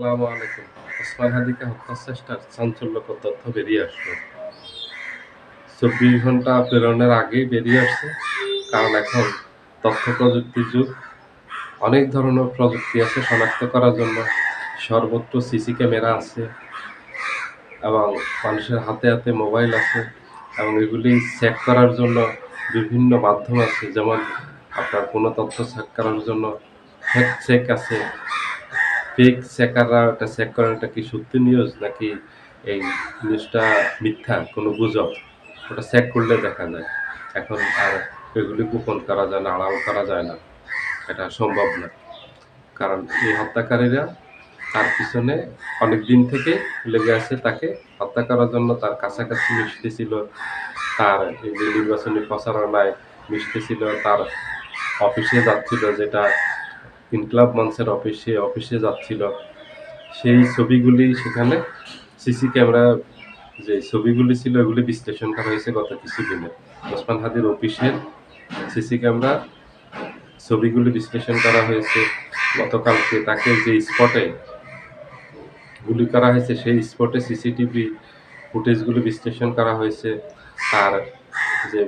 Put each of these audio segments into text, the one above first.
আসসালামু আলাইকুম। ওসমান হাদিকে হত্যার চেষ্টার চাঞ্চল্যকর তথ্য বেরিয়ে আসলো। চব্বিশ ঘণ্টা প্রেরণের আগেই বেরিয়ে আসছে, কারণ এখন তথ্য প্রযুক্তির যুগ। অনেক ধরনের প্রযুক্তি আছে শনাক্ত করার জন্য। সর্বত্র সিসি ক্যামেরা আছে এবং মানুষের হাতে হাতে মোবাইল আছে এবং এগুলি চেক করার জন্য বিভিন্ন মাধ্যম আছে। যেমন আপনার কোনো তথ্য চেক করার জন্য ফ্যাক্ট চেক আছে ফেক চেকাররা ওটা চেক করেন এটা কি সত্যি নিউজ নাকি এই নিউজটা মিথ্যা, কোনো গুজব? ওটা চেক করলে দেখা যায়। এখন আর এগুলি গোপন করা যায় না, আড়াল করা যায় না। এটা সম্ভব না। কারণ এই হত্যাকারীরা তার পিছনে অনেক দিন থেকে লেগে আছে তাকে। হত্যা করার জন্য তার কাছাকাছি মিশতেছিল তার এই যে নির্বাচনী প্রচারণায় মিশতে ছিল, তার অফিসে যাচ্ছিল যেটা ইনকলাব মঞ্চের অফিসে অফিসে যাচ্ছিল। সেই ছবিগুলি সেখানে সিসি ক্যামেরা, যে ছবিগুলি ছিল এগুলি বিশ্লেষণ করা হয়েছে গত কিছুদিনে। ওসমান হাদির অফিসের সিসি ক্যামেরা ছবিগুলি বিশ্লেষণ করা হয়েছে। গতকালকে তাকে যে স্পটে গুলি করা হয়েছে, সেই স্পটে সিসিটিভি ফুটেজগুলি বিশ্লেষণ করা হয়েছে। তার যে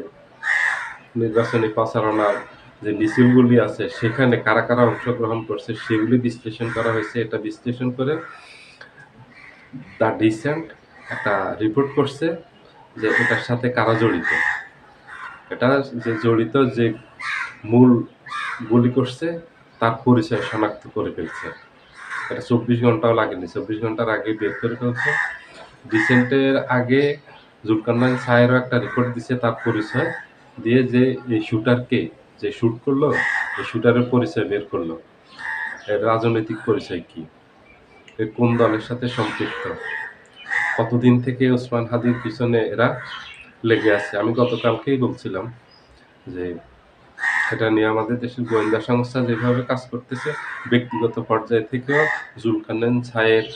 নির্বাচনী প্রচারণার যে মিছিলগুলি আছে, সেখানে কারা কারা অংশগ্রহণ করছে, সেগুলি বিশ্লেষণ করা হয়েছে। এটা বিশ্লেষণ করে দ্য ডিসেন্ট একটা রিপোর্ট করছে যে এটার সাথে কারা জড়িত। এটা যে জড়িত যে মূল গুলি করছে, তার পরিচয় শনাক্ত করে ফেলছে। এটা চব্বিশ ঘন্টাও লাগেনি। চব্বিশ ঘণ্টার আগে বের করে ফেলছে। ডিসেন্টের আগে জুলকান্নান সাহেরও একটা রিপোর্ট দিছে তার পরিচয় দিয়ে যে এই শুটারকে যে শুট করল এই শুটারের পরিচয় বের করল, এর রাজনৈতিক পরিচয় কি? এর কোন দলের সাথে সম্পৃক্ত? কতদিন থেকে ওসমান হাদির পিছনে এরা লেগে আছে? আমি গতকালকেই বলছিলাম যে এটা নিয়ে আমাদের দেশের গোয়েন্দা সংস্থা যেভাবে কাজ করতেছে, ব্যক্তিগত পর্যায় থেকেও জুলকান্নান ছায়ের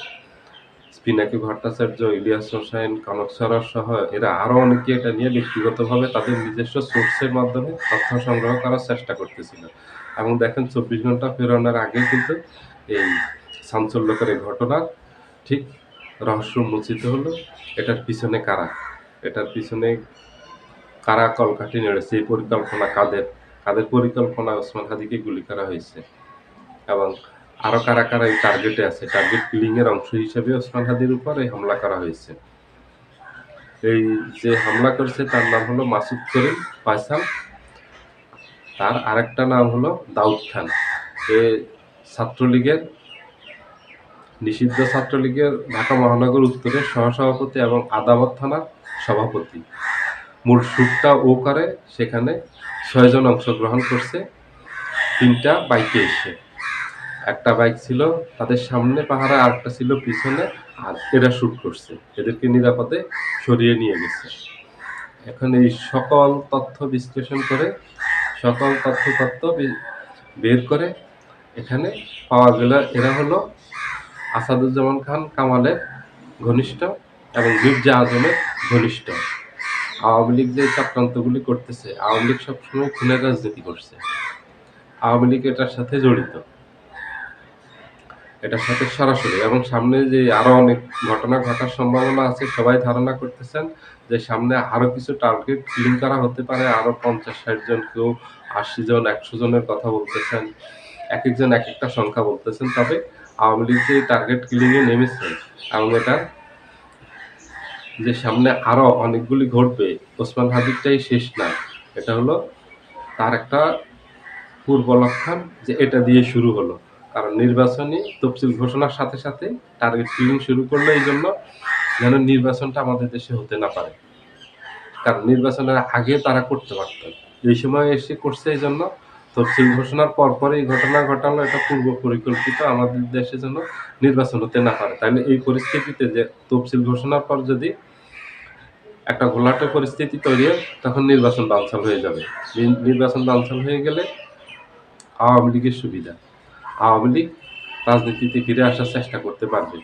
পিনাকি ভট্টাচার্য, ইলিয়াস হোসেন কনক সরার সহ এরা আরও অনেকে এটা নিয়ে ব্যক্তিগতভাবে তাদের নিজস্ব সোর্সের মাধ্যমে তথ্য সংগ্রহ করার চেষ্টা করতেছিল। এবং দেখেন, চব্বিশ ঘণ্টা ফেরানোর আগে কিন্তু এই চাঞ্চল্যকর এই ঘটনার ঠিক রহস্য উন্মোচিত হলো, এটার পিছনে কারা? এটার পিছনে কারা কলকাঠি নেড়েছে? এই পরিকল্পনা কাদের? কাদের পরিকল্পনা? ওসমান হাদিকে গুলি করা হয়েছে। এবং আরও কারা কারা এই টার্গেটে আছে? টার্গেট কিলিং এর অংশ হিসেবে ওসমান হাদির উপর হামলা করা হয়েছে। এই যে হামলা করেছে, তার নাম হলো মাসুদ করিম ফয়সাল। তার আরেকটা নাম হলো দাউদ খান। এ ছাত্রলীগের, নিষিদ্ধ ছাত্রলীগের ঢাকা মহানগর উত্তরের সহসভাপতি এবং আদাবত থানার সভাপতি। মূল শ্যুটটা ও করে, সেখানে ছয়জন অংশগ্রহণ করছে। তিনটা বাইকে এসে। একটা বাইক ছিল, তাদের সামনে পাহাড়ে আরেকটা ছিল পিছনে, আর এরা শ্যুট করছে। এদেরকে নিরাপদে সরিয়ে নিয়ে গেছে। এখন এই সকল তথ্য বিশ্লেষণ করে, সকল তথ্য তথ্য বের করে এখানে পাওয়া গেল। এরা হলো আসাদুজ্জামান খান, কামালের ঘনিষ্ঠ এবং মির্জা আজমের ঘনিষ্ঠ। আওয়ামী লীগ যে চক্রান্তগুলি করতেছে, আওয়ামী লীগ সবসময় খুনের রাজনীতি করছে। আওয়ামী লীগ এটার সাথে জড়িত। এটার সাথে সরাসরি এবং সামনে যে আরও অনেক ঘটনা ঘটার সম্ভাবনা আছে, সবাই ধারণা করতেছেন যে সামনে আরও কিছু টার্গেট ক্লিন করা হতে পারে। আরও পঞ্চাশ ষাট জন কেউ, আশি জন, একশো জনের কথা বলতেছেন এক একজন এক একটা সংখ্যা বলতেছেন। তবে আওয়ামী লীগ যে টার্গেট কিলিং এ নেমেছে এবং এটা যে সামনে আরও অনেকগুলি ঘটবে, ওসমান হাদিরটাই শেষ না। এটা হলো তার একটা পূর্ব লক্ষণ যে এটা দিয়ে শুরু হলো। কারণ নির্বাচনী তফসিল ঘোষণার সাথে সাথে টার্গেট কিলিং শুরু করল এই জন্য যেন নির্বাচনটা আমাদের দেশে হতে না পারে। কারণ নির্বাচনের আগে তারা করতে পারতেন এই সময় এসে করছে এই জন্য তফসিল ঘোষণার পর পর এই ঘটনা ঘটালো, এটা পূর্ব পরিকল্পিত আমাদের দেশে যেন নির্বাচন হতে না পারে। তাহলে এই পরিস্থিতিতে যে তফসিল ঘোষণার পর যদি একটা ঘোলাটে পরিস্থিতি তৈরি হয়, তখন নির্বাচন বানচাল হয়ে যাবে। নির্বাচন বানচাল হয়ে গেলে আওয়ামী লীগের সুবিধা। আওয়ামী লীগ রাজনীতিতে ফিরে আসার চেষ্টা করতে পারবে।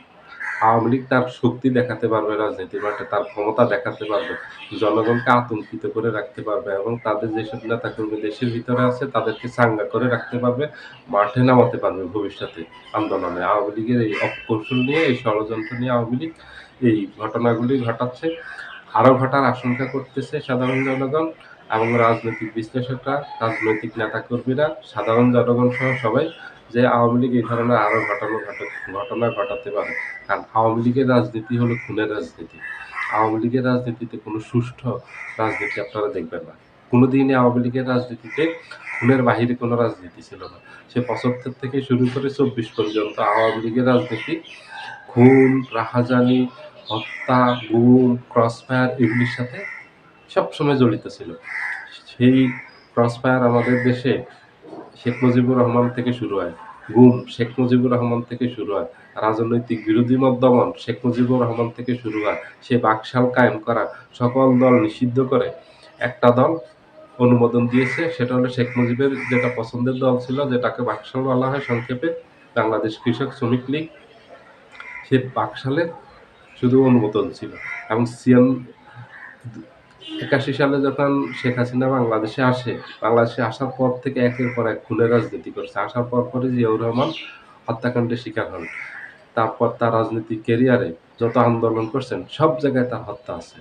আওয়ামী লীগ তার শক্তি দেখাতে পারবে রাজনীতির মাঠে তার ক্ষমতা দেখাতে পারবে, জনগণকে আতঙ্কিত করে রাখতে পারবে এবং তাদের যেসব নেতাকর্মী দেশের ভিতরে আছে, তাদেরকে চাঙ্গা করে রাখতে পারবে, মাঠে নামাতে পারবে ভবিষ্যতে আন্দোলনে। আওয়ামী লীগের এই অপকৌশল নিয়ে, এই ষড়যন্ত্র নিয়ে আওয়ামী লীগ এই ঘটনাগুলি ঘটাচ্ছে। আরও ঘটার আশঙ্কা করতেছে সাধারণ জনগণ এবং রাজনৈতিক বিশ্লেষকরা, রাজনৈতিক নেতাকর্মীরা, সাধারণ জনগণ সহ সবাই। যে আওয়ামী লীগ এই ধরনের আরও ঘটনা ঘটে ঘটনা ঘটাতে পারে। কারণ আওয়ামী লীগের রাজনীতি হলো খুনের রাজনীতি। আওয়ামী লীগের রাজনীতিতে কোনো সুষ্ঠু রাজনীতি আপনারা দেখবেন না। কোনোদিনই আওয়ামী লীগের রাজনীতিতে খুনের বাহিরে কোনো রাজনীতি ছিল না। সে পঁচাত্তর থেকে শুরু করে চব্বিশ পর্যন্ত আওয়ামী লীগের রাজনীতি, খুন, রাহাজানি, হত্যা, গুম, ক্রসফায়ার এগুলির সাথে সবসময় জড়িত ছিল। সেই ক্রসফায়ার আমাদের দেশে শেখ মুজিবুর রহমান থেকে শুরু হয়। গুম শেখ মুজিবুর রহমান থেকে শুরু হয়। রাজনৈতিক বিরোধী মত দমন শেখ মুজিবুর রহমান থেকে শুরু হয়। সে বাকশাল কায়েম করা সকল দল নিষিদ্ধ করে একটা দল অনুমোদন দিয়েছে। সেটা হলো শেখ মুজিবের যেটা পছন্দের দল ছিল, যেটাকে বাকশাল বলা হয় সংক্ষেপে, বাংলাদেশ কৃষক শ্রমিক লীগ। সে বাকশালের শুধু অনুমোদন ছিল এবং সিয়ান একাশি সালে যখন শেখ হাসিনা বাংলাদেশে আসে, বাংলাদেশে আসার পর থেকে একের পর এক খুনের রাজনীতি করছে। আসার পর পরে জিয়াউর রহমান হত্যাকাণ্ডের শিকার হন। তারপর তার রাজনৈতিক কেরিয়ারে যত আন্দোলন করছেন, সব জায়গায় তার হত্যা আছে।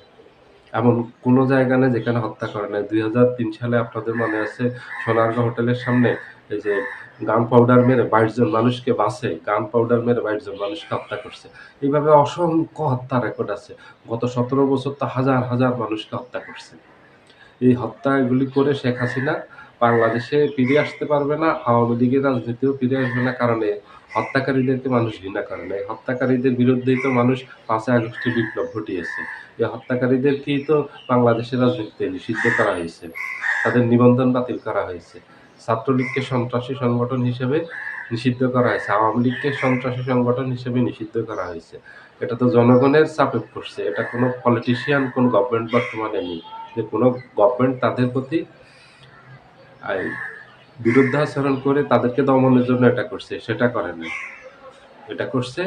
এমন কোনো জায়গা নেই যেখানে হত্যা করে নাই। দুই হাজার তিন সালে আপনাদের মনে আছে সোনারগাঁ হোটেলের সামনে এই যে গান পাউডার মেরে বাইশ জন মানুষকে বাসে গান পাউডার মেরে বাইশ জন মানুষকে হত্যা করছে। এইভাবে অসংখ্য হত্যা রেকর্ড আছে। গত সতেরো বছর তো হাজার হাজার মানুষকে হত্যা করছে। এই হত্যাগুলি করে শেখ হাসিনা বাংলাদেশে ফিরে আসতে পারবে না, আওয়ামী লীগের রাজনীতিও ফিরে আসবে না, কারণে হত্যাকারীদেরকে মানুষ ঘৃণা করে না। এই হত্যাকারীদের বিরুদ্ধেই তো মানুষ পাঁচই আগস্টে বিপ্লব ঘটিয়েছে। এই হত্যাকারীদেরকেই তো বাংলাদেশের রাজনীতিতে নিষিদ্ধ করা হয়েছে। তাদের নিবন্ধন বাতিল করা হয়েছে। ছাত্রলীগকে সন্ত্রাসী সংগঠন হিসেবে নিষিদ্ধ করা হয়েছে। আওয়ামী লীগকে সন্ত্রাসী সংগঠন হিসেবে নিষিদ্ধ করা হয়েছে। এটা তো জনগণের চাপে পড়ছে। এটা কোনো পলিটিশিয়ান কোন গভর্নমেন্ট বর্তমানে নেই। যে কোনো গভর্নমেন্ট তাদের প্রতি বিরুদ্ধাচরণ করে তাদেরকে দমনের জন্য এটা করছে। সেটা করে নাই। এটা করছে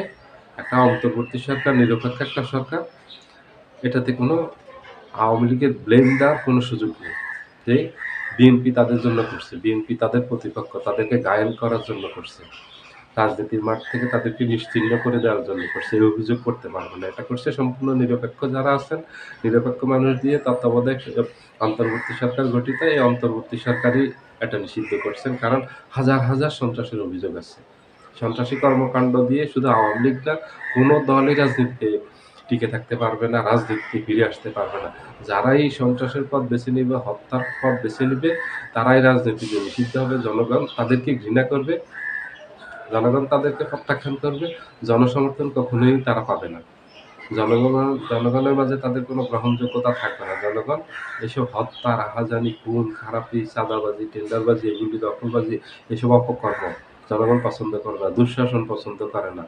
একটা অন্তর্বর্তী সরকার, নিরপেক্ষ একটা সরকার। এটাতে কোনো আওয়ামী লীগের ব্লেম দেওয়ার কোনো সুযোগ নেই। যে বিএনপি তাদের জন্য করছে, বিএনপি তাদের প্রতিপক্ষ, তাদেরকে গায়েল করার জন্য করছে। রাজনীতির মাঠ থেকে তাদেরকে নিশ্চিহ্ন করে দেওয়ার জন্য করছে, এই অভিযোগ করতে পারবে না। এটা করছে সম্পূর্ণ নিরপেক্ষ যারা আছেন, নিরপেক্ষ মানুষ দিয়ে তত্ত্বাবধায়ক অন্তর্বর্তী সরকার গঠিত, এই অন্তর্বর্তী সরকারই এটা নিষিদ্ধ করছেন, কারণ হাজার হাজার সন্ত্রাসের অভিযোগ আছে। সন্ত্রাসী কর্মকাণ্ড দিয়ে শুধু আওয়ামী লীগ না, কোনো দলই রাজনীতিতে টিকে থাকতে পারবে না রাজনীতিতে ফিরে আসতে পারবে না। যারাই সন্ত্রাসের পথ বেছে নেবে, হত্যার পথ বেছে নেবে, তারাই রাজনীতিতে নিষিদ্ধ হবে। জনগণ তাদেরকে ঘৃণা করবে, জনগণ তাদেরকে প্রত্যাখ্যান করবে, জনসমর্থন কখনোই তারা পাবে না। জনগণ, জনগণের মাঝে তাদের কোনো গ্রহণযোগ্যতা থাকবে না। জনগণ এসব হত্যা, রাহাজানি, খুন, খারাপি, চাঁদাবাজি, টেন্ডারবাজি, এগুলি দখলবাজি, এসব অপকর্ম জনগণ পছন্দ করে না, দুঃশাসন পছন্দ করে না।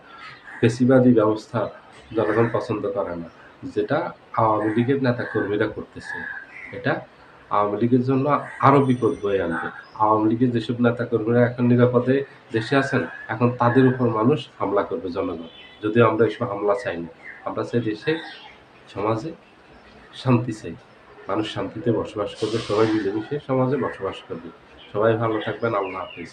পেশিবাদী ব্যবস্থা জনগণ পছন্দ করে না। যেটা আওয়ামী লীগের নেতা কর্মীরা করতেছে। এটা আওয়ামী লীগের জন্য আরও বিপদ বয়ে আনবে। আওয়ামী লীগের যেসব নেতা কর্মীরা এখন নিরাপদে দেশে আছেন, এখন তাদের উপর মানুষ হামলা করবে জনগণ। যদিও আমরা এসব হামলা চাই না। আমরা চাই দেশে, সমাজে শান্তি চাই। মানুষ শান্তিতে বসবাস করবে, সবাই মিলেমিশে সমাজে বসবাস করবে। সবাই ভালো থাকবেন, আল্লাহ হাফিজ।